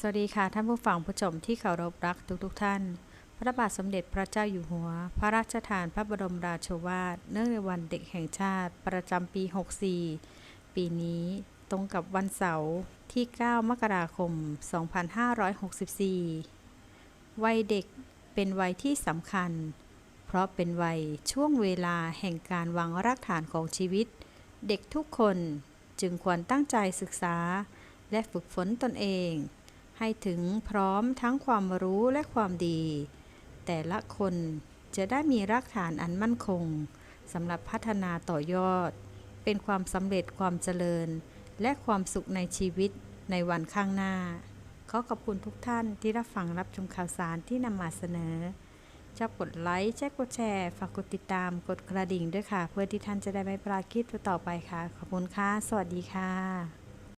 สวัสดีค่ะท่านผู้ฟังผู้ชมที่เคารพรักทุกๆทท่าน พระบาทสมเด็จพระเจ้าอยู่หัว พระราชทานพระบรมราโชวาท เนื่องในวันเด็กแห่งชาติ ประจำปี 64 ปีนี้ตรงกับวันเสาร์ที่ 9 มกราคม 2564 วัยเด็กเป็นวัยที่สำคัญ เพราะเป็นวัยช่วงเวลาแห่งการวางรากฐานของชีวิต เด็กทุกคนจึงควรตั้งใจศึกษา และฝึกฝนตนเอง ให้ถึงพร้อมทั้งความรู้และความดี แต่ละคนจะได้มีรากฐานอันมั่นคงสำหรับพัฒนาต่อยอด เป็นความสำเร็จความเจริญ และความสุขในชีวิตในวันข้างหน้า ขอขอบคุณทุกท่านที่รับฟังรับชมข่าวสารที่นำมาเสนอชอบกดไลค์แชร์กดแชร์ ฝากกดติดตามกดกระดิ่งด้วยค่ะ เพื่อที่ท่านจะได้ไม่พลาดคลิปต่อไปค่ะ ขอบคุณค่ะ สวัสดีค่ะ